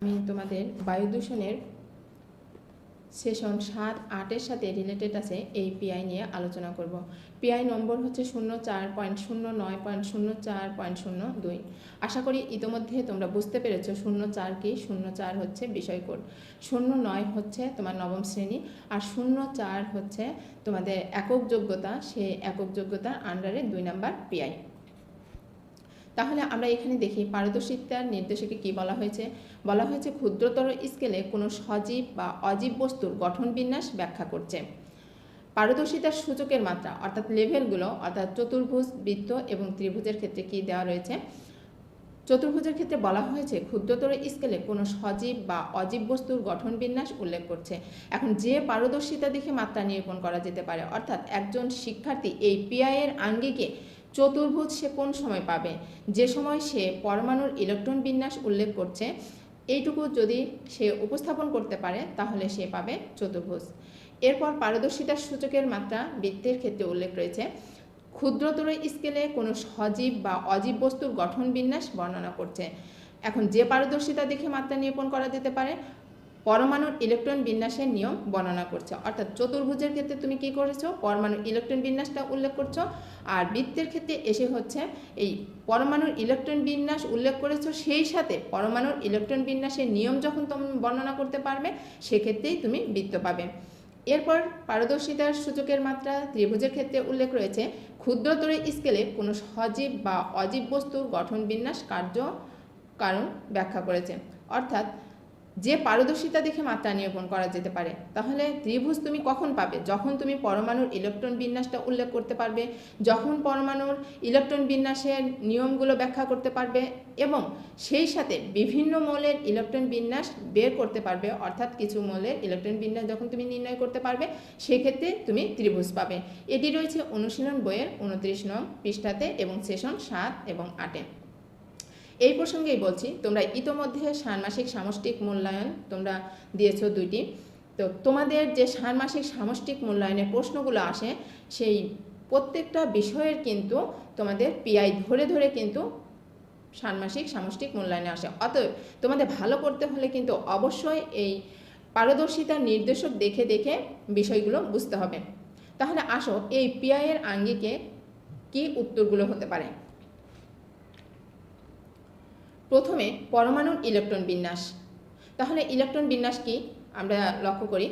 আমি তোমাদের বায়ু দূষণের সেশন সাত, আটের সাথে রিলেটেড আছে এই পিআই নিয়ে আলোচনা করব। পিআই নম্বর হচ্ছে শূন্য চার পয়েন্ট শূন্য নয় পয়েন্ট শূন্য চার পয়েন্ট শূন্য দুই। আশা করি ইতোমধ্যে তোমরা বুঝতে পেরেছ শূন্য চার কি? শূন্য চার হচ্ছে বিষয় কোড। শূন্য নয় হচ্ছে তোমার নবম শ্রেণি আর শূন্য চার হচ্ছে তোমাদের একক যোগ্যতা সে একক যোগ্যতার আন্ডারে দুই নাম্বার পিআই তাহলে আমরা এখানে দেখি পারদর্শিতার নির্দেশকে কি বলা হয়েছে? বলা হয়েছে ক্ষুদ্রতর স্কেলে কোনো সজীব বা অজীব বস্তুর গঠন বিন্যাস ব্যাখ্যা করছে। পারদর্শিতার সূচকের মাত্রা, অর্থাৎ লেভেলগুলো, অর্থাৎ চতুর্ভুজ, বৃত্ত এবং ত্রিভুজের ক্ষেত্রে কি দেওয়া রয়েছে? চতুর্ভুজের ক্ষেত্রে বলা হয়েছে ক্ষুদ্রতর স্কেলে কোনো সজীব বা অজীব বস্তুর গঠন বিন্যাস উল্লেখ করছে। এখন যে পারদর্শিতা দেখে মাত্রা নিরূপণ করা যেতে পারে, অর্থাৎ একজন শিক্ষার্থী এই পিআইয়ের আঙ্গিকে চতুর্ভুজ সে কোন সময় পাবে? যে সময় সে পরমাণুর ইলেকট্রন বিন্যাস উল্লেখ করছে, এইটুকু যদি সে উপস্থাপন করতে পারে, তাহলে সে পাবে চতুর্ভুজ। এরপর পারদর্শিতার সূচকের মাত্রা বৃত্তের ক্ষেত্রে উল্লেখ রয়েছে। ক্ষুদ্রতর স্কেলে কোনো সজীব বা অজীব বস্তুর গঠন বিন্যাস বর্ণনা করছে। এখন যে পারদর্শিতা দেখে মাত্রা নিরূপণ করা যেতে পারে পরমাণুর ইলেকট্রন বিন্যাসের নিয়ম বর্ণনা করছে। অর্থাৎ চতুর্ভুজের ক্ষেত্রে তুমি কি করেছ? পরমাণুর ইলেকট্রন বিন্যাসটা উল্লেখ করছ। আর বৃত্তের ক্ষেত্রে এসে হচ্ছে এই পরমাণুর ইলেকট্রন বিন্যাস উল্লেখ করেছ, সেই সাথে পরমাণুর ইলেকট্রন বিন্যাসের নিয়ম যখন তুমি বর্ণনা করতে পারবে, সেক্ষেত্রেই তুমি বৃত্ত পাবে। এরপর পারদর্শিতার সূচকের মাত্রা, ত্রিভুজের ক্ষেত্রে উল্লেখ রয়েছে, ক্ষুদ্রতর স্কেলে কোনো সজীব বা অজীব বস্তুর গঠন বিন্যাস কার্য কারণ ব্যাখ্যা করেছে। অর্থাৎ যে পারদর্শিতা দেখে মাত্রা নিরূপণ করা যেতে পারে, তাহলে ত্রিভুজ তুমি কখন পাবে? যখন তুমি পরমাণুর ইলেকট্রন বিন্যাসটা উল্লেখ করতে পারবে, যখন পরমাণুর ইলেকট্রন বিন্যাসের নিয়মগুলো ব্যাখ্যা করতে পারবে এবং সেই সাথে বিভিন্ন মৌলের ইলেকট্রন বিন্যাস বের করতে পারবে, অর্থাৎ কিছু মৌলের ইলেকট্রন বিন্যাস যখন তুমি নির্ণয় করতে পারবে, সেক্ষেত্রে তুমি ত্রিভুজ পাবে। এটি রয়েছে অনুশীলন বইয়ের উনত্রিশ নং পৃষ্ঠাতে এবং সেশন সাত এবং আটে। এই প্রসঙ্গেই বলছি, তোমরা ইতোমধ্যে ষান্মাসিক সামষ্টিক মূল্যায়ন তোমরা দিয়েছ দুইটি। তো তোমাদের যে ষান্মাসিক সামষ্টিক মূল্যায়নের প্রশ্নগুলো আসে, সেই প্রত্যেকটা বিষয়ের কিন্তু তোমাদের পিআই ধরে ধরে কিন্তু ষান্মাসিক সামষ্টিক মূল্যায়নে আসে। অতএব তোমাদের ভালো করতে হলে কিন্তু অবশ্যই এই পারদর্শিতার নির্দেশক দেখে দেখে বিষয়গুলো বুঝতে হবে। তাহলে আসো এই পিআইয়ের আঙ্গিকে কি উত্তরগুলো হতে পারে? প্রথমে পরমাণুর ইলেকট্রন বিন্যাস। তাহলে ইলেকট্রন বিন্যাস কি? আমরা লক্ষ্য করি,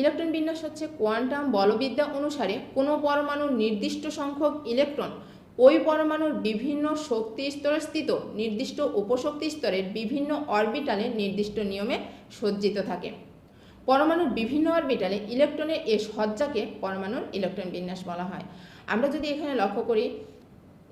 ইলেকট্রন বিন্যাস হচ্ছে কোয়ান্টাম বলবিদ্যা অনুসারে কোনো পরমাণুর নির্দিষ্ট সংখ্যক ইলেকট্রন ওই পরমাণুর বিভিন্ন শক্তি স্তরে স্থিত নির্দিষ্ট উপশক্তি স্তরের বিভিন্ন অরবিটালে নির্দিষ্ট নিয়মে সজ্জিত থাকে। পরমাণুর বিভিন্ন অরবিটালে ইলেকট্রনের এ সজ্জাকে পরমাণুর ইলেকট্রন বিন্যাস বলা হয়। আমরা যদি এখানে লক্ষ্য করি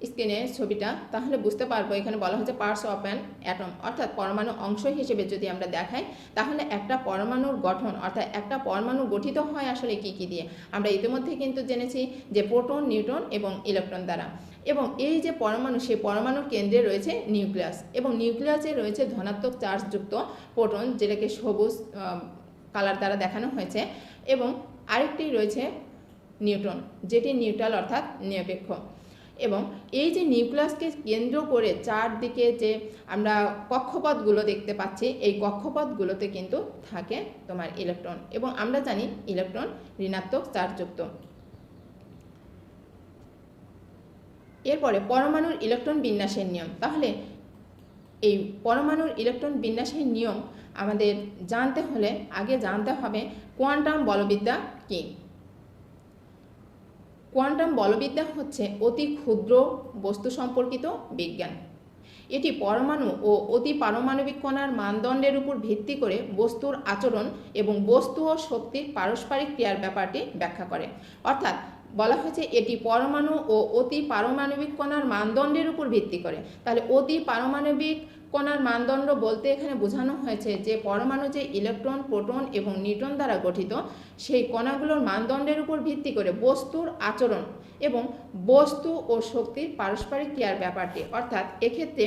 স্ক্রিনে ছবিটা, তাহলে বুঝতে পারব এখানে বলা হচ্ছে পার্টস অফ অ্যান অ্যাটম অর্থাৎ পরমাণু অংশ হিসেবে যদি আমরা দেখাই, তাহলে একটা পরমাণুর গঠন, অর্থাৎ একটা পরমাণু গঠিত হয় আসলে কি কি দিয়ে? আমরা ইতিমধ্যে কিন্তু জেনেছি যে প্রোটন, নিউট্রন এবং ইলেকট্রন দ্বারা। এবং এই যে পরমাণু, সেই পরমাণুর কেন্দ্রে রয়েছে নিউক্লিয়াস এবং নিউক্লিয়াসে রয়েছে ধনাত্মক চার্জযুক্ত প্রোটন যেটাকে সবুজ কালার দ্বারা দেখানো হয়েছে এবং আরেকটি রয়েছে নিউট্রন, যেটি নিউট্রাল অর্থাৎ নিরপেক্ষ। এবং এই যে নিউক্লিয়াসকে কেন্দ্র করে চারদিকে যে আমরা কক্ষপথগুলো দেখতে পাচ্ছি, এই কক্ষপথগুলোতে কিন্তু থাকে তোমার ইলেকট্রন এবং আমরা জানি ইলেকট্রন ঋণাত্মক চার্জযুক্ত এরপরে পরমাণুর ইলেকট্রন বিন্যাসের নিয়ম। তাহলে এই পরমাণুর ইলেকট্রন বিন্যাসের নিয়ম আমাদের জানতে হলে আগে জানতে হবে কোয়ান্টাম বলবিদ্যা কী? কোয়ান্টাম বলবিদ্যা হচ্ছে অতি ক্ষুদ্র বস্তু সম্পর্কিত বিজ্ঞান। এটি পরমাণু ও অতি পারমাণবিক কণার মানদণ্ডের উপর ভিত্তি করে বস্তুর আচরণ এবং বস্তু ও শক্তির পারস্পরিক ক্রিয়ার ব্যাপারটি ব্যাখ্যা করে। অর্থাৎ বলা হয়েছে এটি পরমাণু ও অতি পারমাণবিক কণার মানদণ্ডের উপর ভিত্তি করে। তাহলে অতি পারমাণবিক কণার মানদণ্ড বলতে এখানে বোঝানো হয়েছে যে পরমাণু যে ইলেকট্রন, প্রোটন এবং নিউট্রন দ্বারা গঠিত, সেই কণাগুলোর মানদণ্ডের উপর ভিত্তি করে বস্তুর আচরণ এবং বস্তু ও শক্তির পারস্পরিক ক্রিয়ার ব্যাপারটি। অর্থাৎ এক্ষেত্রে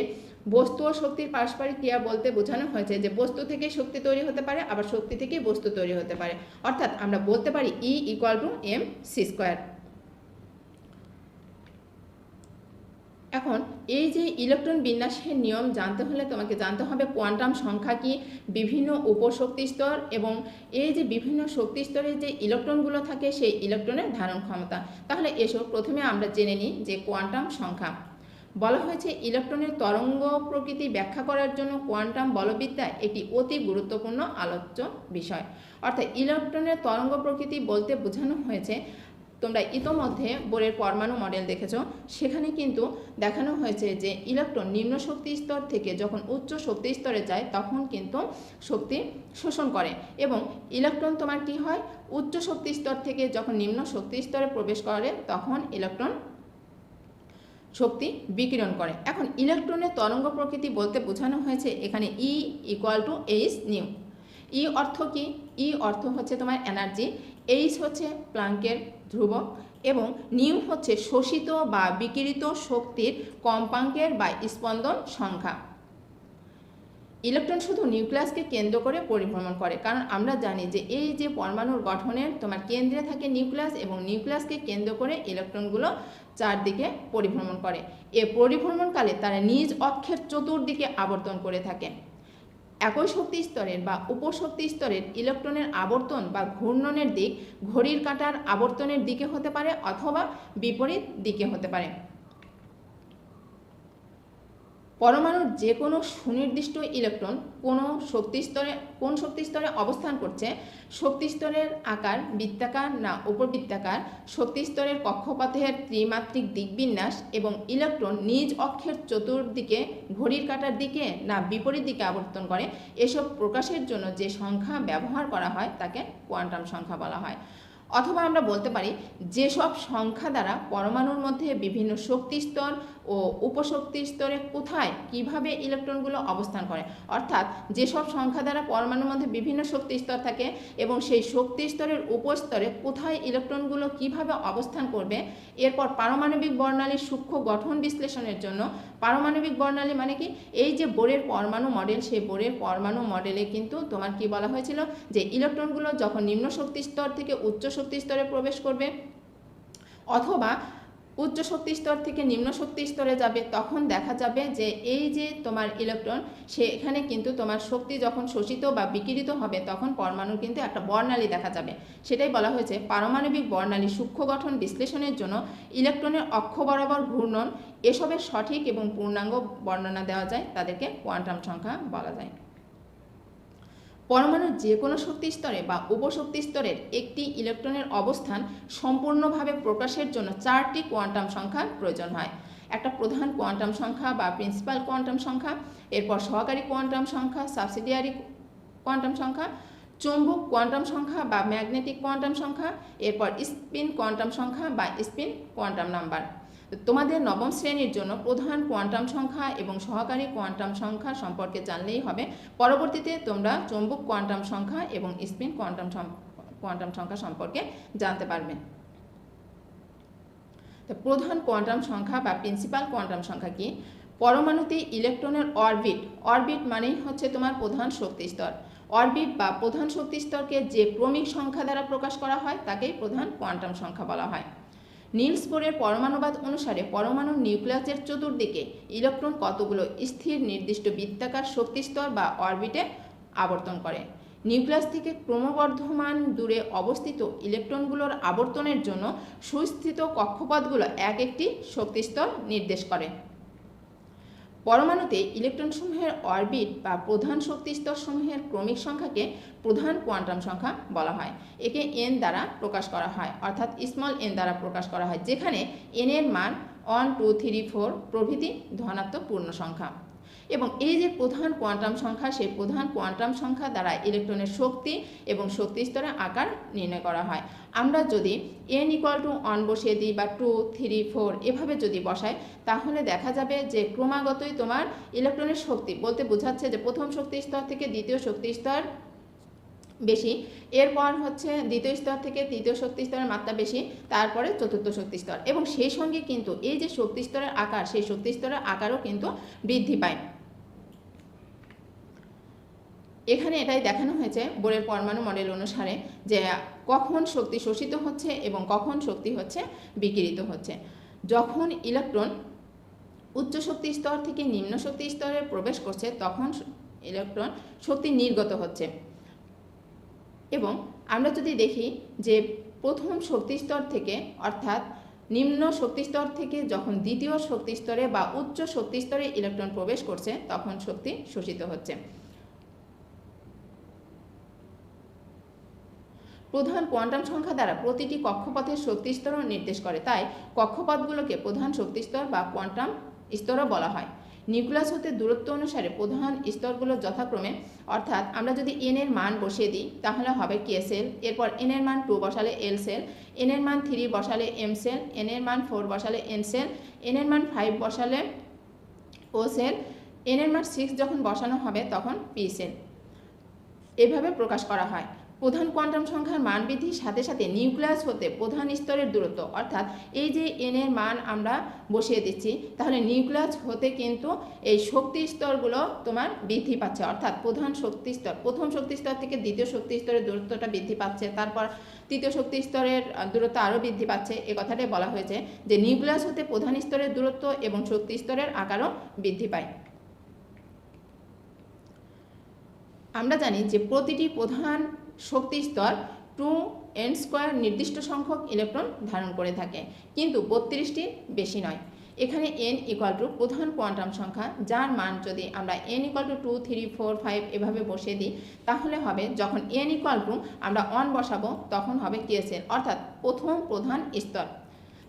বস্তু ও শক্তির পারস্পরিক ক্রিয়া বলতে বোঝানো হয়েছে যে বস্তু থেকে শক্তি তৈরি হতে পারে, আবার শক্তি থেকেই বস্তু তৈরি হতে পারে। অর্থাৎ আমরা বলতে পারি E equal to M C square এখন এই যে ইলেকট্রন বিন্যাসের নিয়ম জানতে হলে তোমাকে জানতে হবে কোয়ান্টাম সংখ্যা কি, বিভিন্ন উপশক্তি স্তর এবং এই যে বিভিন্ন শক্তি স্তরে যে ইলেকট্রনগুলো থাকে সেই ইলেকট্রনের ধারণ ক্ষমতা। তাহলে এসো প্রথমে আমরা জেনে নিই যে কোয়ান্টাম সংখ্যা। বলা হয়েছে ইলেকট্রনের তরঙ্গ প্রকৃতি ব্যাখ্যা করার জন্য কোয়ান্টাম বলবিদ্যা একটি অতি গুরুত্বপূর্ণ আলোচ্য বিষয়। অর্থাৎ ইলেকট্রনের তরঙ্গ প্রকৃতি বলতে বোঝানো হয়েছে তোমরা ইতোমধ্যে বোরের পরমাণু মডেল দেখেছ। সেখানে কিন্তু দেখানো হয়েছে যে ইলেকট্রন নিম্ন শক্তি স্তর থেকে যখন উচ্চ শক্তি স্তরে যায়, তখন কিন্তু শক্তি শোষণ করে এবং ইলেকট্রন তোমার কি হয়? উচ্চ শক্তি স্তর থেকে যখন নিম্ন শক্তি স্তরে প্রবেশ করে, তখন ইলেকট্রন শক্তি বিকিরণ করে। এখন ইলেকট্রনের তরঙ্গ প্রকৃতি বলতে বোঝানো হয়েছে এখানে E equal to h nu E অর্থ কি? ই অর্থ হচ্ছে তোমার এনার্জি এইচ হচ্ছে প্লাঙ্কের ধ্রুবক এবং নিউ হচ্ছে শোষিত বা বিকিরিত শক্তির কম্পাঙ্কের বা স্পন্দন সংখ্যা। ইলেকট্রন শুধু নিউক্লিয়াসকে কেন্দ্র করে পরিভ্রমণ করে, কারণ আমরা জানি যে এই যে পরমাণুর গঠনের তোমার কেন্দ্রে থাকে নিউক্লিয়াস এবং নিউক্লিয়াসকে কেন্দ্র করে ইলেকট্রনগুলো চারদিকে পরিভ্রমণ করে। এ পরিভ্রমণকালে তারা নিজ অক্ষের চতুর্দিকে আবর্তন করে থাকে। একই শক্তি স্তরের বা উপশক্তি স্তরের ইলেকট্রনের আবর্তন বা ঘূর্ণনের দিক ঘড়ির কাঁটার আবর্তনের দিকে হতে পারে অথবা বিপরীত দিকে হতে পারে। পরমাণুর যে কোনো সুনির্দিষ্ট ইলেকট্রন কোনো শক্তি স্তরে, কোন শক্তি স্তরে অবস্থান করছে, শক্তি স্তরের আকার বৃত্তাকার না উপবৃত্তাকার, শক্তি স্তরের কক্ষপথের ত্রিমাত্রিক দিকবিন্যাস এবং ইলেকট্রন নিজ অক্ষের চতুর্দিকে ঘড়ির কাটার দিকে না বিপরীত দিকে আবর্তন করে, এসব প্রকাশের জন্য যে সংখ্যা ব্যবহার করা হয় তাকে কোয়ান্টাম সংখ্যা বলা হয়। অথবা আমরা বলতে পারি, যেসব সংখ্যা দ্বারা পরমাণুর মধ্যে বিভিন্ন শক্তি স্তর ও উপশক্তি স্তরে কোথায়, কীভাবে ইলেকট্রনগুলো অবস্থান করে? অর্থাৎ যেসব সংখ্যা দ্বারা পরমাণুর মধ্যে বিভিন্ন শক্তি স্তর থাকে এবং সেই শক্তি স্তরের উপস্তরে কোথায় ইলেকট্রনগুলো কীভাবে অবস্থান করবে, এরপর পারমাণবিক বর্ণালীর সূক্ষ্ম গঠন বিশ্লেষণের জন্য, পারমাণবিক বর্ণালী মানে কি? এই যে বোরের পরমাণু মডেল, সেই বোরের পরমাণু মডেলে কিন্তু তোমার কি বলা হয়েছিল? যে ইলেকট্রনগুলো যখন নিম্ন শক্তি স্তর থেকে উচ্চ শক্তি স্তরে প্রবেশ করবে, অথবা উচ্চ শক্তি স্তর থেকে নিম্ন শক্তি স্তরে যাবে, তখন দেখা যাবে যে এই যে তোমার ইলেকট্রন সেখানে কিন্তু তোমার শক্তি যখন শোষিত বা বিকিরিত হবে, তখন পরমাণুর কিন্তু একটা বর্ণালী দেখা যাবে। সেটাই বলা হয়েছে পারমাণবিক বর্ণালী সূক্ষ্ম গঠন বিশ্লেষণের জন্য ইলেকট্রনের অক্ষ বরাবর ঘূর্ণন, এসবের সঠিক এবং পূর্ণাঙ্গ বর্ণনা দেওয়া যায়, তাদেরকে কোয়ান্টাম সংখ্যা বলা যায়। পরমাণুর যে কোনো শক্তি স্তরে বা উপশক্তি স্তরের একটি ইলেকট্রনের অবস্থান সম্পূর্ণভাবে প্রকাশের জন্য চারটি কোয়ান্টাম সংখ্যার প্রয়োজন হয়। একটা প্রধান কোয়ান্টাম সংখ্যা বা প্রিন্সিপাল কোয়ান্টাম সংখ্যা, এরপর সহকারী কোয়ান্টাম সংখ্যা, সাবসিডিয়ারি কোয়ান্টাম সংখ্যা, চৌম্বক কোয়ান্টাম সংখ্যা বা ম্যাগনেটিক কোয়ান্টাম সংখ্যা, এরপর স্পিন কোয়ান্টাম সংখ্যা বা স্পিন কোয়ান্টাম নাম্বার। তোমাদের নবম শ্রেণির জন্য প্রধান কোয়ান্টাম সংখ্যা এবং সহকারী কোয়ান্টাম সংখ্যা সম্পর্কে জানলেই হবে। পরবর্তীতে তোমরা চৌম্বক কোয়ান্টাম সংখ্যা এবং স্পিন কোয়ান্টাম কোয়ান্টাম সংখ্যা সম্পর্কে জানতে পারবে। তো প্রধান কোয়ান্টাম সংখ্যা বা প্রিন্সিপাল কোয়ান্টাম সংখ্যা কি? পরমাণুতে ইলেকট্রনের অরবিট অরবিট মানেই হচ্ছে তোমার প্রধান শক্তি স্তর। অরবিট বা প্রধান শক্তি স্তরকে যে ক্রমিক সংখ্যা দ্বারা প্রকাশ করা হয়, তাকেই প্রধান কোয়ান্টাম সংখ্যা বলা হয়। নীলস বোরের পরমাণুবাদ অনুসারে পরমাণু নিউক্লিয়াসের চতুর্দিকে ইলেকট্রন কতগুলো স্থির নির্দিষ্ট বৃত্তাকার শক্তিস্তর বা অরবিটে আবর্তন করে? নিউক্লিয়াস থেকে ক্রমবর্ধমান দূরে অবস্থিত ইলেকট্রনগুলোর আবর্তনের জন্য সুস্থিত কক্ষপথগুলো এক একটি শক্তিস্তর নির্দেশ করে। পরমাণুতে ইলেকট্রনসমূহের অরবিট বা প্রধান শক্তিস্তরসমূহের ক্রমিক সংখ্যাকে প্রধান কোয়ান্টাম সংখ্যা বলা হয়। একে এন দ্বারা প্রকাশ করা হয়, অর্থাৎ স্মল এন দ্বারা প্রকাশ করা হয়, যেখানে এন এর মান ওয়ান টু থ্রি ফোর প্রভৃতি ধনাত্মক পূর্ণ সংখ্যা এবং এই যে প্রধান কোয়ান্টাম সংখ্যা, সেই প্রধান কোয়ান্টাম সংখ্যা দ্বারা ইলেকট্রনের শক্তি এবং শক্তি স্তরের আকার নির্ণয় করা হয়। আমরা যদি এন ইকুয়াল টু ওয়ান বসিয়ে দিই বা টু থ্রি ফোর এভাবে যদি বসাই, তাহলে দেখা যাবে যে ক্রমাগতই তোমার ইলেকট্রনের শক্তি বলতে বোঝাচ্ছে যে প্রথম শক্তি স্তর থেকে দ্বিতীয় শক্তি স্তর বেশি। এরপর হচ্ছে দ্বিতীয় স্তর থেকে তৃতীয় শক্তি স্তরের মাত্রা বেশি, তারপরে চতুর্থ শক্তি স্তর। এবং সেই সঙ্গে কিন্তু এই যে শক্তি স্তরের আকার, সেই শক্তি স্তরের আকারও কিন্তু বৃদ্ধি পায়। এখানে এটাই দেখানো হয়েছে বোরের পরমাণু মডেল অনুসারে যে কখন শক্তি শোষিত হচ্ছে এবং কখন শক্তি হচ্ছে বিকিরিত হচ্ছে। যখন ইলেকট্রন উচ্চ শক্তি স্তর থেকে নিম্ন শক্তি স্তরে প্রবেশ করছে, তখন ইলেকট্রন শক্তি নির্গত হচ্ছে। এবং আমরা যদি দেখি যে প্রথম শক্তি স্তর থেকে, অর্থাৎ নিম্ন শক্তিস্তর থেকে যখন দ্বিতীয় শক্তিস্তরে বা উচ্চ শক্তিস্তরে ইলেকট্রন প্রবেশ করছে, তখন শক্তি শোষিত হচ্ছে। প্রধান কোয়ান্টাম সংখ্যা দ্বারা প্রতিটি কক্ষপথের শক্তি স্তরও নির্দেশ করে, তাই কক্ষপথগুলোকে প্রধান শক্তিস্তর বা কোয়ান্টাম স্তরও বলা হয়। নিউক্লিয়াস হতে দূরত্ব অনুসারে প্রধান স্তরগুলো যথাক্রমে, অর্থাৎ আমরা যদি এন এর মান বসিয়ে দিই, তাহলে হবে কে সেল। এরপর এন এর মান টু বসালে এল সেল এন এর মান থ্রি বসালে এম সেল এন এর মান ফোর বসালে এন সেল এন এর মান ফাইভ বসালে ও সেল এন এর মান সিক্স যখন বসানো হবে তখন পি সেল। এভাবে প্রকাশ করা হয়। প্রধান কোয়ান্টাম সংখ্যার মান বৃদ্ধির সাথে সাথে নিউক্লিয়াস হতে প্রধান স্তরের দূরত্ব, অর্থাৎ এই যে এন এর মান আমরা বসিয়ে দিচ্ছি, তাহলে নিউক্লিয়াস হতে কিন্তু এই শক্তি স্তরগুলো তোমার বৃদ্ধি পাচ্ছে, অর্থাৎ প্রধান শক্তি স্তর, প্রথম শক্তি স্তর থেকে দ্বিতীয় শক্তি স্তরের দূরত্বটা বৃদ্ধি পাচ্ছে, তারপর তৃতীয় শক্তি স্তরের দূরত্ব আরও বৃদ্ধি পাচ্ছে, এ কথাটাই বলা হয়েছে যে নিউক্লিয়াস হতে প্রধান স্তরের দূরত্ব এবং শক্তি স্তরের আকারও বৃদ্ধি পায়। আমরা জানি যে প্রতিটি প্রধান শক্তি স্তর টু এন স্কোয়ার নির্দিষ্ট সংখ্যক ইলেকট্রন ধারণ করে থাকে, কিন্তু বত্রিশটি বেশি নয়। এখানে এন ইকুয়াল টু প্রধান কোয়ান্টাম সংখ্যা, যার মান যদি আমরা n equal to two three four five এভাবে বসিয়ে দিই, তাহলে হবে যখন এন ইকুয়াল টু আমরা অন বসাবো, তখন হবে কেসের অর্থাৎ প্রথম প্রধান স্তর।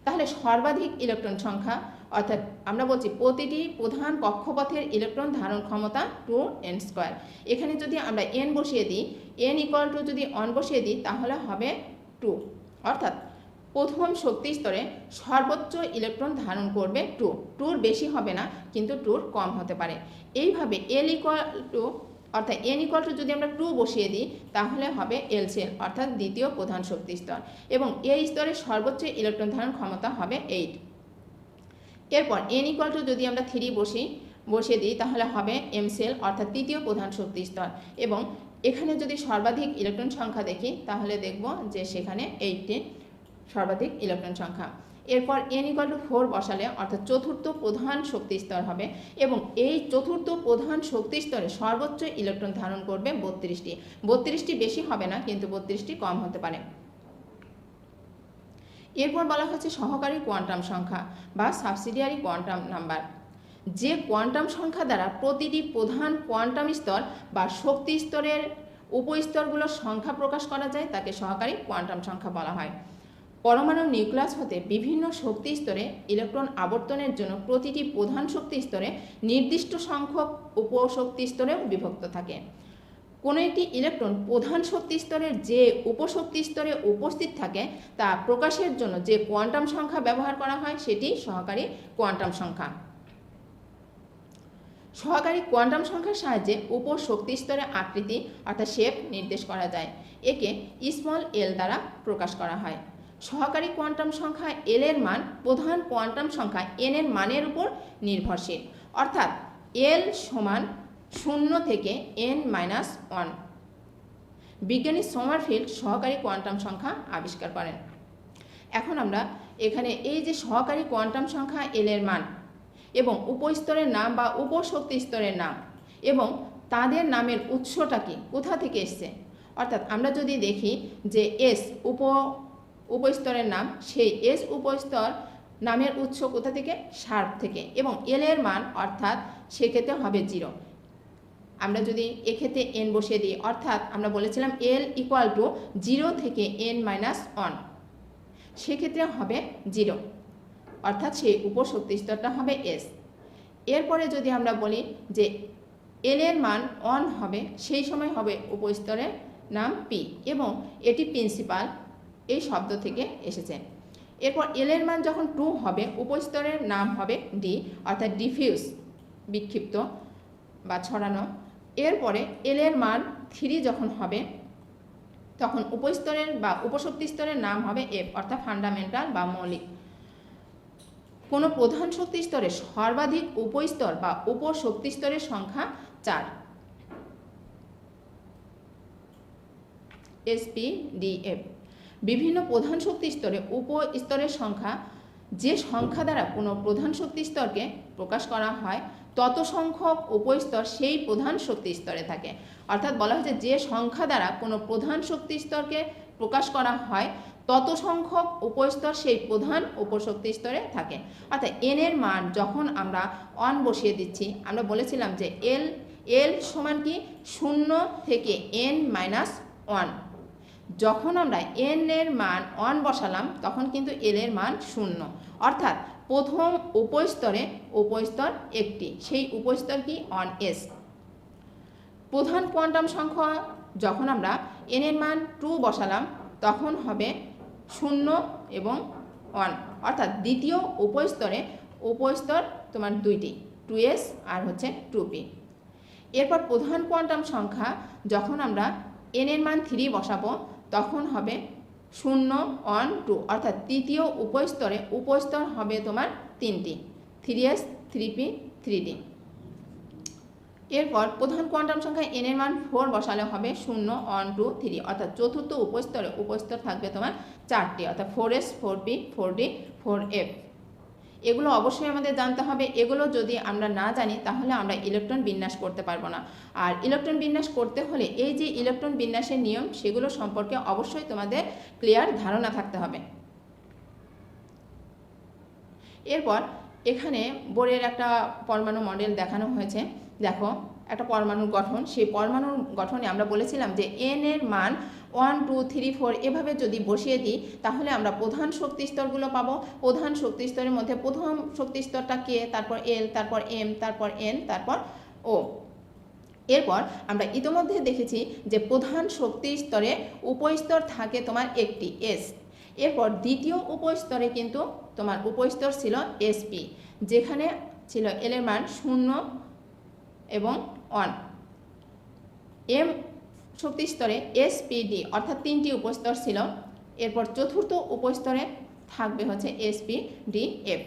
তাহলে সর্বাধিক ইলেকট্রন সংখ্যা, অর্থাৎ আমরা বলছি প্রতিটি প্রধান কক্ষপথের ইলেকট্রন ধারণ ক্ষমতা টু এন স্কোয়ার। এখানে যদি আমরা এন বসিয়ে দিই, এন ইকুয়াল টু যদি অন বসিয়ে দিই, তাহলে হবে টু। অর্থাৎ প্রথম শক্তি স্তরে সর্বোচ্চ ইলেকট্রন ধারণ করবে টু। টুর বেশি হবে না, কিন্তু টুর কম হতে পারে। এইভাবে এল ইকুয়াল টু অর্থাৎ এন ইকুয়াল টু যদি আমরা টু বসিয়ে দিই, তাহলে হবে এল সেল অর্থাৎ দ্বিতীয় প্রধান শক্তি স্তর। এবং এই স্তরের সর্বোচ্চ ইলেকট্রন ধারণ ক্ষমতা হবে এইট এরপর এন ইকুয়াল টু যদি আমরা থ্রি বসি, বসিয়ে দিই, তাহলে হবে এম সেল অর্থাৎ তৃতীয় প্রধান শক্তি স্তর। এবং এখানে যদি সর্বাধিক ইলেকট্রন সংখ্যা দেখি, তাহলে দেখব যে সেখানে এইটটি সর্বাধিক ইলেকট্রন সংখ্যা। এরপর এন ইকুয়াল টু ফোর বসালে অর্থাৎ চতুর্থ প্রধান শক্তি স্তর হবে এবং এই চতুর্থ প্রধান শক্তি স্তরে সর্বোচ্চ ইলেকট্রন ধারণ করবে বত্রিশটি। বত্রিশটি বেশি হবে না, কিন্তু বত্রিশটি কম হতে পারে। এরপর বলা হচ্ছে সহকারী কোয়ান্টাম সংখ্যা বা সাবসিডিয়ারি কোয়ান্টাম নাম্বার। যে কোয়ান্টাম সংখ্যা দ্বারা প্রতিটি প্রধান কোয়ান্টাম স্তর বা শক্তি স্তরের উপস্তরগুলোর সংখ্যা প্রকাশ করা যায়, তাকে সহকারী কোয়ান্টাম সংখ্যা বলা হয়। পরমাণু নিউক্লিয়াস হতে বিভিন্ন শক্তি স্তরে ইলেকট্রন আবর্তনের জন্য প্রতিটি প্রধান শক্তি স্তরে নির্দিষ্ট সংখ্যক উপশক্তি স্তরেও বিভক্ত থাকে। কোনো একটি ইলেকট্রন প্রধান শক্তি স্তরের যে উপশক্তি স্তরে উপস্থিত থাকে, তা প্রকাশের জন্য যে কোয়ান্টাম সংখ্যা ব্যবহার করা হয়, সেটি সহকারী কোয়ান্টাম সংখ্যা। সহকারী কোয়ান্টাম সংখ্যার সাহায্যে উপশক্তি স্তরের আকৃতি অর্থাৎ শেপ নির্দেশ করা যায়। একে স্মল এল দ্বারা প্রকাশ করা হয়। সহকারী কোয়ান্টাম সংখ্যা এল এর মান প্রধান কোয়ান্টাম সংখ্যা এন এর মানের উপর নির্ভরশীল। অর্থাৎ এল সমান শূন্য থেকে এন মাইনাস ওয়ান বিজ্ঞানী সোমারফিল্ড সহকারী কোয়ান্টাম সংখ্যা আবিষ্কার করেন। এখন আমরা এখানে এই যে সহকারী কোয়ান্টাম সংখ্যা এল এর মান এবং উপস্তরের নাম বা উপশক্তি স্তরের নাম এবং তাদের নামের উৎসটা কি, কোথা থেকে এসছে? অর্থাৎ আমরা যদি দেখি যে এস উপ উপস্তরের নাম, সেই এস উপস্তর নামের উৎস কোথা থেকে? সার্ভ থেকে। এবং এল এর মান অর্থাৎ সেক্ষেত্রে হবে জিরো। আমরা যদি এক্ষেত্রে এন বসিয়ে দিই, অর্থাৎ আমরা বলেছিলাম এল ইকুয়াল টু জিরো থেকে এন মাইনাস ওয়ান সেক্ষেত্রে হবে জিরো। অর্থাৎ সেই উপশক্তি স্তরটা হবে এস এরপরে যদি আমরা বলি যে এল এর মান অন হবে, সেই সময় হবে উপস্তরের নাম পি এবং এটি প্রিন্সিপাল এই শব্দ থেকে এসেছে। এরপর এল এর মান যখন টু হবে, উপস্তরের নাম হবে ডি অর্থাৎ ডিফিউজ বিক্ষিপ্ত বা ছড়ানো। এরপরে এল এর মান থ্রি যখন হবে, তখন উপস্তরের বা উপশক্তি স্তরের নাম হবে এফ অর্থাৎ ফান্ডামেন্টাল বা মৌলিক। কোনো প্রধান শক্তি স্তরে সর্বাধিক উপস্তর বা উপশক্তি স্তরের সংখ্যা চার। এসপি ডিএফ বিভিন্ন প্রধান শক্তি স্তরে, উপ স্তরের সংখ্যা, যে সংখ্যা দ্বারা কোনো প্রধান শক্তি স্তরকে প্রকাশ করা হয়, তত সংখ্যক উপস্তর সেই প্রধান শক্তি স্তরে থাকে। অর্থাৎ বলা হয়েছে যে সংখ্যা দ্বারা কোনো প্রধান শক্তি স্তরকে প্রকাশ করা হয়, তত সংখ্যক উপস্তর সেই প্রধান উপশক্তি স্তরে থাকে। অর্থাৎ এন এর মান যখন আমরা অন বসিয়ে দিচ্ছি, আমরা বলেছিলাম যে এল এল সমান কি? শূন্য থেকে এন মাইনাস ওয়ান যখন আমরা এন এর মান অন বসালাম, তখন কিন্তু এল এর মান শূন্য। অর্থাৎ প্রথম উপস্তরে উপস্তর একটি, সেই উপস্তর কি? অন এস প্রধান কোয়ান্টাম সংখ্যা, যখন আমরা এন এর মান টু বসালাম, তখন হবে শূন্য এবং ওয়ান অর্থাৎ দ্বিতীয় উপস্তরে উপস্তর তোমার দুইটি টু এস আর হচ্ছে টু পি এরপর প্রধান কোয়ান্টাম সংখ্যা, যখন আমরা এন এর মান থ্রি বসাবো তখন হবে শূন্য ওয়ান টু অর্থাৎ তৃতীয় উপস্তরে উপস্তর হবে তোমার তিনটি। Three s three p three d এরপর প্রধান কোয়ান্টাম সংখ্যা এন এর মান ফোর বসালে হবে শূন্য ওয়ান টু থ্রি অর্থাৎ চতুর্থ উপস্তরে উপস্তর থাকবে তোমার চারটি, অর্থাৎ four s four p four d four f এগুলো অবশ্যই আমাদের জানতে হবে। এগুলো যদি আমরা না জানি, তাহলে আমরা ইলেকট্রন বিন্যাস করতে পারব না। আর ইলেকট্রন বিন্যাস করতে হলে এই যে ইলেকট্রন বিন্যাসের নিয়ম, সেগুলো সম্পর্কে অবশ্যই তোমাদের ক্লিয়ার ধারণা থাকতে হবে। এরপর এখানে বোর্ডের একটা পরমাণু মডেল দেখানো হয়েছে। দেখো একটা পরমাণুর গঠন, সেই পরমাণুর গঠনে আমরা বলেছিলাম যে এন এর মান ওয়ান টু থ্রি ফোর এভাবে যদি বসিয়ে দিই, তাহলে আমরা প্রধান শক্তি স্তরগুলো পাবো। প্রধান শক্তি স্তরের মধ্যে প্রথম শক্তি স্তরটা কে? তারপর এল তারপর এম তারপর এন তারপর ও এরপর আমরা ইতোমধ্যে দেখেছি যে প্রধান শক্তি স্তরে উপস্তর থাকে তোমার একটি এস এরপর দ্বিতীয় উপস্তরে কিন্তু তোমার উপস্তর ছিল এসপি যেখানে ছিল এলের মান শূন্য এবং ওয়ান এম শক্তি স্তরে এসপিডি অর্থাৎ তিনটি উপস্তর ছিল। এরপর চতুর্থ উপস্তরে থাকবে হচ্ছে এসপি ডি এফ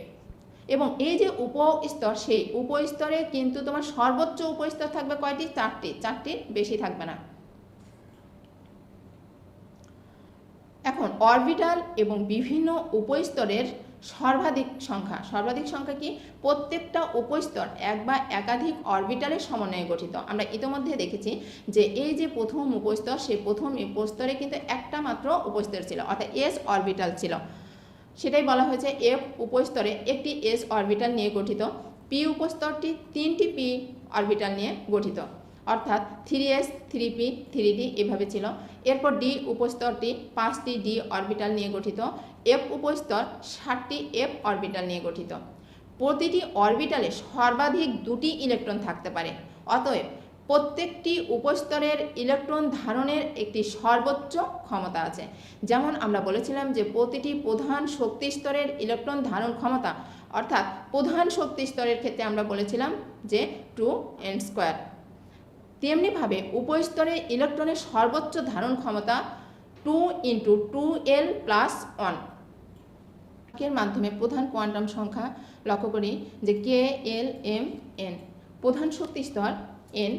এবং এই যে উপস্তর, সেই উপস্তরে কিন্তু তোমার সর্বোচ্চ উপস্তর থাকবে কয়টি? চারটি। চারটির বেশি থাকবে না। এখন অরবিটাল এবং বিভিন্ন উপস্তরের সর্বাধিক সংখ্যা। সর্বাধিক সংখ্যা কি? প্রত্যেকটা উপস্তর এক বা একাধিক অরবিটালের সমন্বয়ে গঠিত। আমরা ইতিমধ্যে দেখেছি যে এই যে প্রথম উপস্তর, সেই প্রথম উপস্তরে কিন্তু একটা মাত্র উপস্তর ছিল, অর্থাৎ এস অরবিটাল ছিল। সেটাই বলা হয়েছে এফ উপস্তরে একটি এস অরবিটাল নিয়ে গঠিত। পি উপস্তরটি তিনটি পি অরবিটাল নিয়ে গঠিত। অর্থাৎ three s three p three d এভাবে ছিল। এরপর ডি উপস্তরটি পাঁচটি ডি অরবিটাল নিয়ে গঠিত। এফ উপস্তর ষাটটি এফ অরবিটাল নিয়ে গঠিত। প্রতিটি অরবিটালে সর্বাধিক দুটি ইলেকট্রন থাকতে পারে। অতএব প্রত্যেকটি উপস্তরের ইলেকট্রন ধারণের একটি সর্বোচ্চ ক্ষমতা আছে। যেমন আমরা বলেছিলাম যে প্রতিটি প্রধান শক্তি স্তরের ইলেকট্রন ধারণ ক্ষমতা, অর্থাৎ প্রধান শক্তি স্তরের ক্ষেত্রে আমরা বলেছিলাম যে টু এন স্কোয়ার তেমনিভাবে উপস্তরে ইলেকট্রনের সর্বোচ্চ ধারণ ক্ষমতা two into two l plus one. এর মাধ্যমে প্রধান কোয়ান্টাম সংখ্যা লক্ষ্য করি যে কে এল এম এন। প্রধান শক্তি স্তর এন।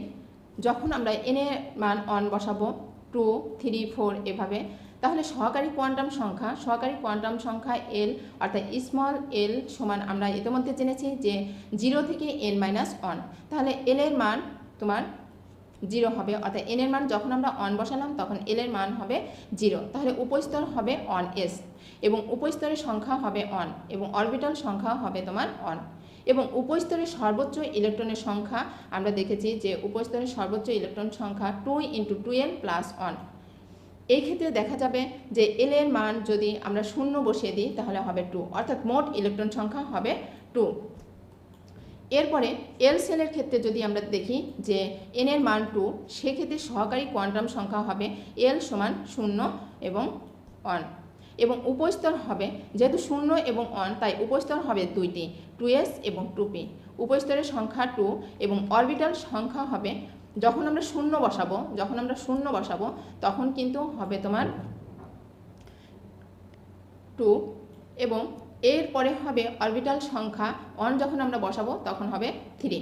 যখন আমরা এন এর মান অন বসাবো, টু, থ্রি, ফোর এভাবে, তাহলে সহকারী কোয়ান্টাম সংখ্যা, সহকারী কোয়ান্টাম সংখ্যা এল অর্থাৎ স্মল এল সমান আমরা ইতিমধ্যে জেনেছি যে জিরো থেকে এন মাইনাস ওয়ান। তাহলে এল এর মান তোমার জিরো হবে। অর্থাৎ এন এর মান যখন আমরা অন বসালাম, তখন এল এর মান হবে জিরো। তাহলে উপস্তর হবে অন এস এবং উপস্তরের সংখ্যা হবে অন এবং অরবিটাল সংখ্যা হবে তোমার অন এবং উপস্তরের সর্বোচ্চ ইলেকট্রনের সংখ্যা আমরা দেখেছি যে উপস্তরের সর্বোচ্চ ইলেকট্রন সংখ্যা two into twelve plus one এই ক্ষেত্রে দেখা যাবে যে এল এর মান যদি আমরা শূন্য বসিয়ে দিই, তাহলে হবে টু অর্থাৎ মোট ইলেকট্রন সংখ্যা হবে টু এরপরে এল সেলের ক্ষেত্রে যদি আমরা দেখি যে এন এর মান টু সেক্ষেত্রে সহকারী কোয়ান্টাম সংখ্যা হবে এল সমান শূন্য এবং ওয়ান এবং উপস্তর হবে, যেহেতু শূন্য এবং ওয়ান তাই উপস্তর হবে দুইটি টু এস এবং টু পি উপস্তরের সংখ্যা টু এবং অরবিটাল সংখ্যা হবে, যখন আমরা শূন্য বসাবো, যখন আমরা শূন্য বসাবো, তখন কিন্তু হবে তোমার টু এবং এর পরে হবে অরবিটাল সংখ্যা ওয়ান যখন আমরা বসাবো, তখন হবে থ্রি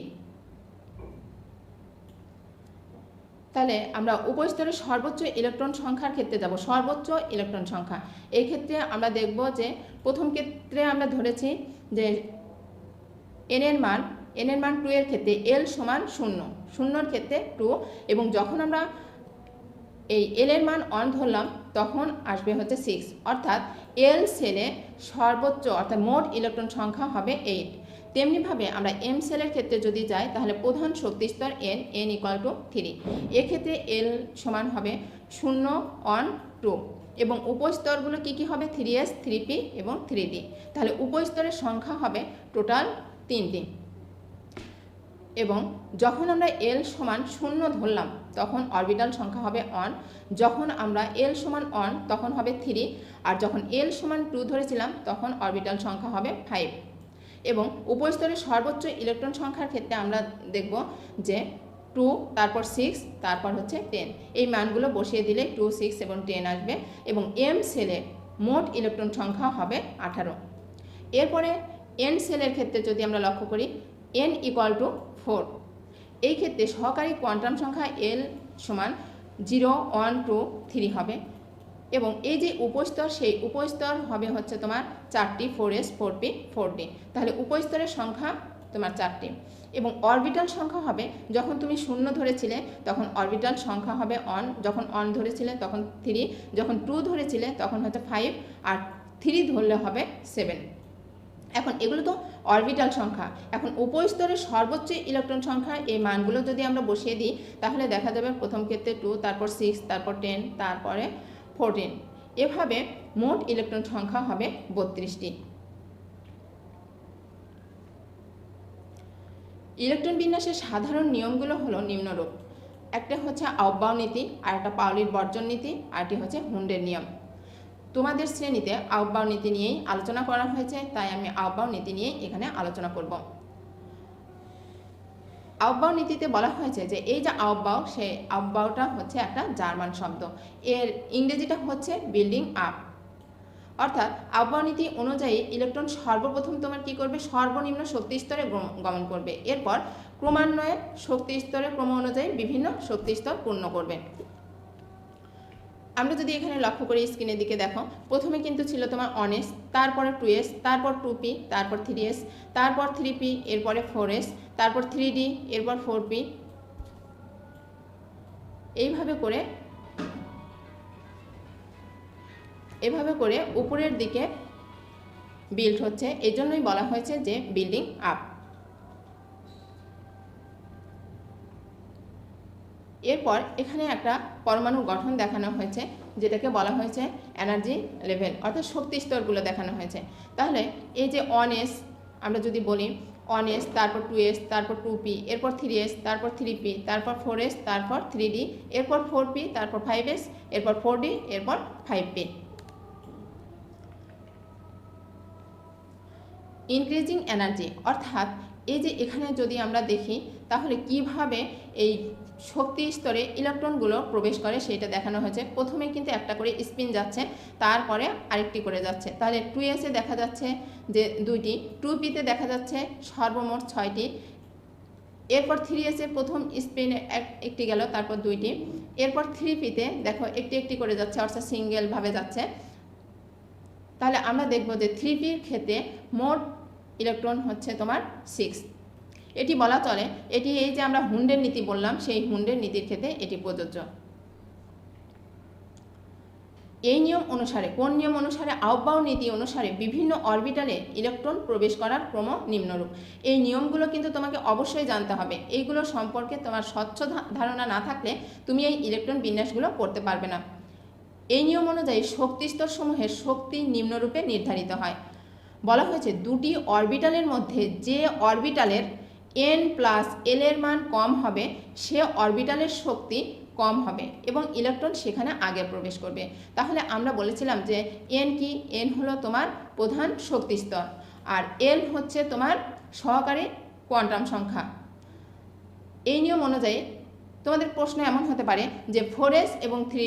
তাহলে আমরা উপস্তরের সর্বোচ্চ ইলেকট্রন সংখ্যার ক্ষেত্রে যাব, সর্বোচ্চ ইলেকট্রন সংখ্যা। এই ক্ষেত্রে আমরা দেখব যে প্রথম ক্ষেত্রে আমরা ধরেছি যে এন এর মান এন এর মান টু এর ক্ষেত্রে এল সমান শূন্য, শূন্যর ক্ষেত্রে টু এবং যখন আমরা এই এল এর মান অন ধরলাম, তখন আসবে হচ্ছে সিক্স অর্থাৎ এল সেলে সর্বোচ্চ, অর্থাৎ মোট ইলেকট্রন সংখ্যা হবে এইট তেমনিভাবে আমরা এম সেলের ক্ষেত্রে যদি যাই, তাহলে প্রধান শক্তি স্তর n n equal to three এক্ষেত্রে এল সমান হবে শূন্য অন টু এবং উপস্তরগুলো কি কি হবে? থ্রি এস থ্রি পি এবং থ্রি ডি তাহলে উপস্তরের সংখ্যা হবে টোটাল তিনটি। এবং যখন আমরা এল সমান শূন্য ধরলাম তখন অরবিটাল সংখ্যা হবে অন যখন আমরা এল সমান অন তখন হবে থ্রি আর যখন এল সমান টু ধরেছিলাম, তখন অরবিটাল সংখ্যা হবে ফাইভ এবং উপস্তরের সর্বোচ্চ ইলেকট্রন সংখ্যার ক্ষেত্রে আমরা দেখব যে টু তারপর সিক্স তারপর হচ্ছে টেন এই মানগুলো বসিয়ে দিলে টু সিক্স এবং টেন আসবে। এবং এম সেলে মোট ইলেকট্রন সংখ্যা হবে আঠারো। এরপরে এন সেলের ক্ষেত্রে যদি আমরা লক্ষ্য করি এন ইকুয়াল টু ফোর এই ক্ষেত্রে সহকারী কোয়ান্টাম সংখ্যা এল সমান জিরো, ওয়ান, টু, থ্রি হবে। এবং এই যে উপস্তর, সেই উপস্তর হবে হচ্ছে তোমার চারটি, four s, four p, four d. তাহলে উপস্তরের সংখ্যা তোমার চারটি। এবং অরবিটাল সংখ্যা হবে, যখন তুমি শূন্য ধরেছিলে, তখন অরবিটাল সংখ্যা হবে অন যখন অন ধরেছিলে, তখন থ্রি, যখন টু ধরেছিলে, তখন হচ্ছে ফাইভ, আর থ্রি ধরলে হবে সেভেন। এখন এগুলো তো অরবিটাল সংখ্যা। এখন উপস্তরের সর্বোচ্চ ইলেকট্রন সংখ্যা, এই মানগুলো যদি আমরা বসিয়ে দিই, তাহলে দেখা যাবে প্রথম ক্ষেত্রে টু তারপর সিক্স তারপর টেন তারপরে ফোরটিন এভাবে মোট ইলেকট্রন সংখ্যা হবে বত্রিশটি। ইলেকট্রন বিন্যাসের সাধারণ নিয়মগুলো হলো নিম্নরূপ। একটা হচ্ছে আহ্বান নীতি, আর একটা পাউলির বর্জন নীতি আরটি হচ্ছে হুন্ডের নিয়ম। তোমাদের শ্রেণীতে আহ্বান নীতি নিয়েই আলোচনা করা হয়েছে, তাই আমি আহ্বান নীতি নিয়েই এখানে আলোচনা করব। আহ্বান নীতিতে বলা হয়েছে যে, এই যে আহ্বাও সেই আহ্বাওটা হচ্ছে একটা জার্মান শব্দ। এর ইংরেজিটা হচ্ছে বিল্ডিং আপ অর্থাৎ আহ্বান নীতি অনুযায়ী ইলেকট্রন সর্বপ্রথম তোমার কি করবে? সর্বনিম্ন শক্তি স্তরে গমন করবে। এরপর ক্রমান্বয়ে শক্তি স্তরে ক্রম অনুযায়ী বিভিন্ন শক্তি স্তর পূর্ণ করবে। আমরা যদি এখানে লক্ষ্য করি স্ক্রিনের দিকে, দেখো, প্রথমে কিন্তু ছিল তোমার অনেস তারপরে টু এস তারপর টু পি তারপর থ্রি এস তারপর থ্রি পি এরপরে ফোর এস তারপর থ্রি ডি এরপর ফোর পি এইভাবে করে, এভাবে করে উপরের দিকে বিল্ড হচ্ছে। এই জন্যই বলা হয়েছে যে বিল্ডিং আপ এরপর এখানে একটা পরমাণু গঠন দেখানো হয়েছে, যেটাকে বলা হয়েছে এনার্জি লেভেল অর্থাৎ শক্তি স্তরগুলো দেখানো হয়েছে। তাহলে এই যে অন এস আমরা যদি বলি অন এস তারপর টু এস তারপর টু পি এরপর থ্রি এস তারপর থ্রি পি তারপর ফোর এস তারপর থ্রি ডি এরপর ফোর পি তারপর ফাইভ এস এরপর ফোর ডি এরপর ফাইভ পি ইনক্রিজিং এনার্জি অর্থাৎ এই যে এখানে যদি আমরা দেখি তাহলে কীভাবে এই শক্তি স্তরে ইলেকট্রনগুলো প্রবেশ করে সেটা দেখানো হয়েছে। প্রথমে কিন্তু একটা করে স্পিন যাচ্ছে, তারপরে আরেকটি করে যাচ্ছে। তাহলে টু এসে দেখা যাচ্ছে যে দুইটি টু পিতে দেখা যাচ্ছে সর্বমোট ছয়টি। এরপর থ্রি এসে প্রথম স্পিনে একটি গেল, তারপর দুইটি। এরপর থ্রি পিতে দেখো একটি একটি করে যাচ্ছে, অর্থাৎ সিঙ্গেলভাবে যাচ্ছে। তাহলে আমরা দেখব যে থ্রি পির ক্ষেত্রে মোট ইলেকট্রন হচ্ছে তোমার সিক্স। এটি বলা চলে, এটি এই যে আমরা হুন্ডের নীতি বললাম, সেই হুন্ডের নীতির ক্ষেত্রে এটি প্রযোজ্য। এই নিয়ম অনুসারে, কোন নিয়ম অনুসারে? আহ্বান নীতি অনুসারে বিভিন্ন অরবিটালে ইলেকট্রন প্রবেশ করার ক্রম নিম্নরূপ। এই নিয়মগুলো কিন্তু তোমাকে অবশ্যই জানতে হবে। এইগুলো সম্পর্কে তোমার স্বচ্ছ ধারণা না থাকলে তুমি এই ইলেকট্রন বিন্যাসগুলো করতে পারবে না। এই নিয়ম অনুযায়ী শক্তিস্তর সমূহের শক্তি নিম্নরূপে নির্ধারিত হয়। বলা হয়েছে দুটি অরবিটালের মধ্যে যে অরবিটালের এন প্লাস এল এর মান কম হবে, সে অরবিটালের শক্তি কম হবে এবং ইলেকট্রন সেখানে আগে প্রবেশ করবে। তাহলে আমরা বলেছিলাম যে এন কি? এন হলো তোমার প্রধান শক্তি স্তর আর এল হচ্ছে তোমার সহকারী কোয়ান্টাম সংখ্যা। এই নিয়ম অনুযায়ী তোমাদের প্রশ্ন এমন হতে পারে যে ফোর এবং থ্রি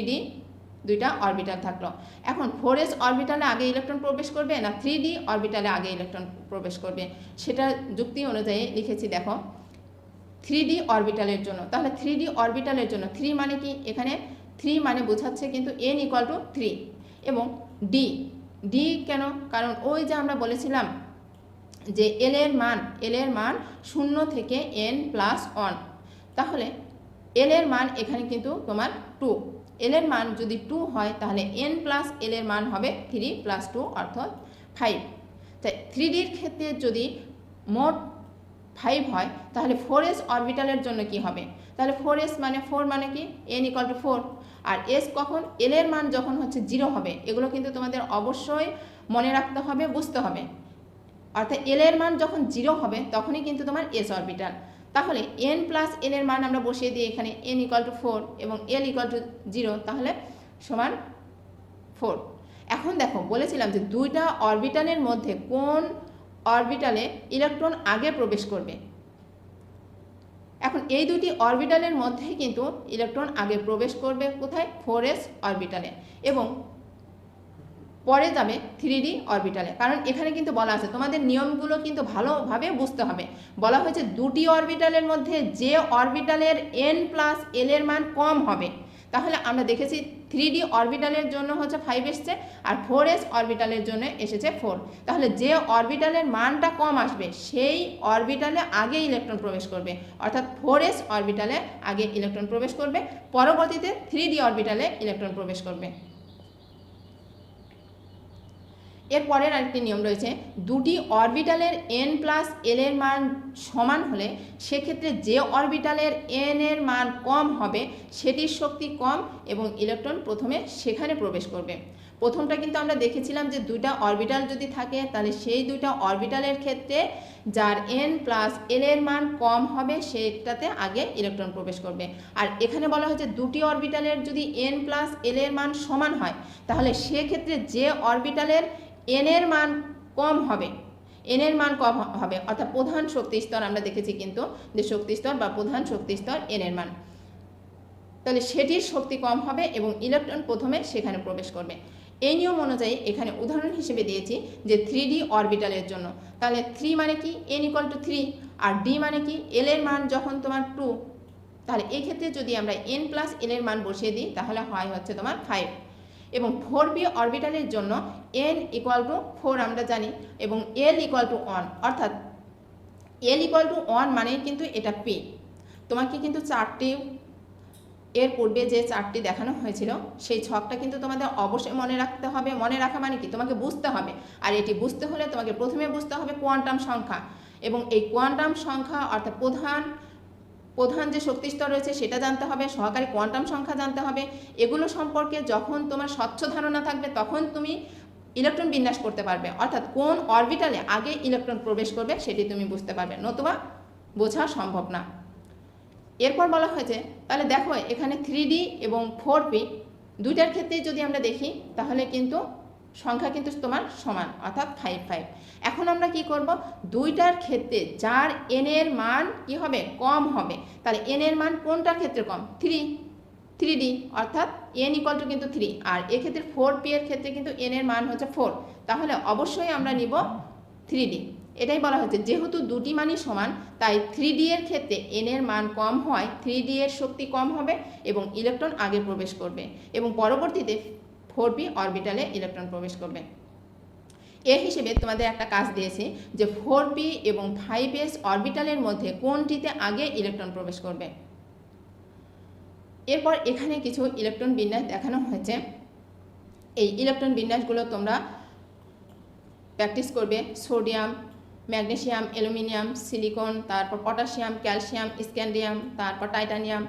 দুইটা অরবিটাল থাকল। এখন ফোর এস অরবিটালে আগে ইলেকট্রন প্রবেশ করবে না থ্রি ডি অরবিটালে আগে ইলেকট্রন প্রবেশ করবে? সেটা যুক্তি অনুযায়ী লিখেছি, দেখো। থ্রি ডি অরবিটালের জন্য। তাহলে থ্রি ডি অরবিটালের জন্য থ্রি মানে কি? এখানে থ্রি মানে বোঝাচ্ছে কিন্তু এন ইকুয়াল টু থ্রি এবং ডি ডি কেন? কারণ ওই যে আমরা বলেছিলাম যে এল এর মান এল এর মান শূন্য থেকে এন প্লাস ওয়ান তাহলে এল এর মান এখানে কিন্তু তোমার টু এল এর মান যদি টু হয়, তাহলে এন প্লাস এল এর মান হবে থ্রি প্লাস টু অর্থাৎ ফাইভ তাই থ্রি ডির ক্ষেত্রে যদি মোট ফাইভ হয়, তাহলে ফোর এস অরবিটালের জন্য কি হবে? তাহলে ফোর এস মানে ফোর মানে কি? এন ইকাল টু ফোর আর এস কখন? এল এর মান যখন হচ্ছে জিরো হবে, এগুলো কিন্তু তোমাদের অবশ্যই মনে রাখতে হবে, বুঝতে হবে। অর্থাৎ এল এর মান যখন জিরো হবে, তখনই কিন্তু তোমার এস অরবিটাল তাহলে এন প্লাস এল এর মান আমরা বসিয়ে দিই এখানে এন ইকাল টু ফোর এবং এল ইকাল টু জিরো তাহলে সমান ফোর এখন দেখো, বলেছিলাম যে দুইটা অরবিটালের মধ্যে কোন অরবিটালে ইলেকট্রন আগে প্রবেশ করবে? এখন এই দুটি অরবিটালের মধ্যে কিন্তু ইলেকট্রন আগে প্রবেশ করবে কোথায়? ফোর এস অরবিটালে এবং পরে যাবে থ্রি ডি অরবিটালে কারণ এখানে কিন্তু বলা আছে, তোমাদের নিয়মগুলো কিন্তু ভালোভাবে বুঝতে হবে। বলা হয়েছে দুটি অরবিটালের মধ্যে যে অরবিটালের এন প্লাস এল এর মান কম হবে, তাহলে আমরা দেখেছি থ্রি ডি অরবিটালের জন্য হচ্ছে ফাইভ এসছে আর ফোর এস অরবিটালের জন্য এসেছে ফোর তাহলে যে অরবিটালের মানটা কম আসবে, সেই অরবিটালে আগে ইলেকট্রন প্রবেশ করবে। অর্থাৎ ফোর এস অরবিটালে আগে ইলেকট্রন প্রবেশ করবে, পরবর্তীতে থ্রি ডি অরবিটালে ইলেকট্রন প্রবেশ করবে। এর পরের আরেকটি নিয়ম রয়েছে, দুটি অরবিটালের এন প্লাস এল এর মান সমান হলে সেক্ষেত্রে যে অরবিটালের এন এর মান কম হবে, সেটির শক্তি কম এবং ইলেকট্রন প্রথমে সেখানে প্রবেশ করবে। প্রথমটা কিন্তু আমরা দেখেছিলাম যে দুইটা অরবিটাল যদি থাকে, তাহলে সেই দুইটা অরবিটালের ক্ষেত্রে যার এন প্লাস এল এর মান কম হবে, সেটাতে আগে ইলেকট্রন প্রবেশ করবে। আর এখানে বলা হয়েছে দুটি অরবিটালের যদি এন প্লাস এল এর মান সমান হয়, তাহলে সেক্ষেত্রে যে অরবিটালের এন এর মান কম হবে এন এর মান কম হবে, অর্থাৎ প্রধান শক্তি স্তর আমরা দেখেছি কিন্তু যে শক্তি স্তর বা প্রধান শক্তি স্তর এন এর মান। তাহলে সেটির শক্তি কম হবে এবং ইলেকট্রন প্রথমে সেখানে প্রবেশ করবে। এই নিয়ম অনুযায়ী এখানে উদাহরণ হিসেবে দিয়েছি যে থ্রি ডি অরবিটালের জন্য। তাহলে থ্রি মানে কি? এন ইকুয়াল টু থ্রি আর ডি মানে কি? এল এর মান যখন তোমার টু তাহলে এই ক্ষেত্রে যদি আমরা এন প্লাস এল এর মান বসিয়ে দিই, তাহলে হয় হচ্ছে তোমার ফাইভ এবং ফোর বি অরবিটালের জন্য এন ইকুয়াল টু ফোর আমরা জানি এবং এল ইকুয়াল টু ওয়ান অর্থাৎ এল ইকুয়াল টু ওয়ান মানে কিন্তু এটা পি। তোমাকে কিন্তু চারটি, এর পূর্বে যে চারটি দেখানো হয়েছিল, সেই ছকটা কিন্তু তোমাদের অবশ্যই মনে রাখতে হবে। মনে রাখা মানে কি? তোমাকে বুঝতে হবে। আর এটি বুঝতে হলে তোমাকে প্রথমে বুঝতে হবে কোয়ান্টাম সংখ্যা। এবং এই কোয়ান্টাম সংখ্যা অর্থাৎ প্রধান প্রধান যে শক্তিস্তর রয়েছে সেটা জানতে হবে, সহকারী কোয়ান্টাম সংখ্যা জানতে হবে। এগুলো সম্পর্কে যখন তোমার স্বচ্ছ ধারণা থাকবে, তখন তুমি ইলেকট্রন বিন্যাস করতে পারবে। অর্থাৎ কোন অরবিটালে আগে ইলেকট্রন প্রবেশ করবে সেটি তুমি বুঝতে পারবে, নতুবা বোঝা সম্ভব না। এরপর বলা হয়েছে, তাহলে দেখো এখানে থ্রি এবং ফোর দুইটার ক্ষেত্রেই যদি আমরা দেখি, তাহলে কিন্তু সংখ্যা কিন্তু তোমার সমান, অর্থাৎ ফাইভ ফাইভ এখন আমরা কি করব? দুইটার ক্ষেত্রে যার এন এর মান কি হবে? কম হবে। তাহলে এন এর মান কোনটার ক্ষেত্রে কম? থ্রি থ্রি ডি অর্থাৎ এন ইকুয়াল টু কিন্তু থ্রি আর এক্ষেত্রে ফোর পি এর ক্ষেত্রে কিন্তু এন এর মান হচ্ছে ফোর তাহলে অবশ্যই আমরা নিব থ্রি ডি এটাই বলা হচ্ছে, যেহেতু দুটি মানই সমান, তাই থ্রি ডি এর ক্ষেত্রে এন এর মান কম হয় থ্রি ডি এর শক্তি কম হবে এবং ইলেকট্রন আগে প্রবেশ করবে। এবং পরবর্তীতে ফোর পি অরবিটালে ইলেকট্রন প্রবেশ করবে। এ হিসেবে তোমাদের একটা কাজ দিয়েছে যে ফোর পি এবং ফাইভ এস অরবিটালের মধ্যে কোনটিতে আগে ইলেকট্রন প্রবেশ করবে। এরপর এখানে কিছু ইলেকট্রন বিন্যাস দেখানো হয়েছে। এই ইলেকট্রন বিন্যাসগুলো তোমরা প্র্যাকটিস করবে। সোডিয়াম, ম্যাগনেসিয়াম, অ্যালুমিনিয়াম, সিলিকন, তারপর পটাশিয়াম, ক্যালসিয়াম, স্ক্যান্ডিয়াম, তারপর টাইটানিয়াম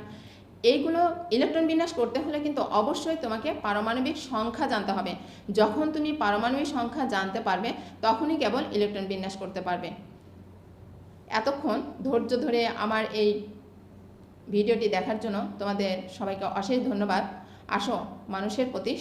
এইগুলো ইলেকট্রন বিন্যাস করতে হলে কিন্তু অবশ্যই তোমাকে পারমাণবিক সংখ্যা জানতে হবে। যখন তুমি পারমাণবিক সংখ্যা জানতে পারবে, তখনই কেবল ইলেকট্রন বিন্যাস করতে পারবে। এতক্ষণ ধৈর্য ধরে আমার এই ভিডিওটি দেখার জন্য তোমাদের সবাইকে অশেষ ধন্যবাদ। আসো, মানুষের প্রতি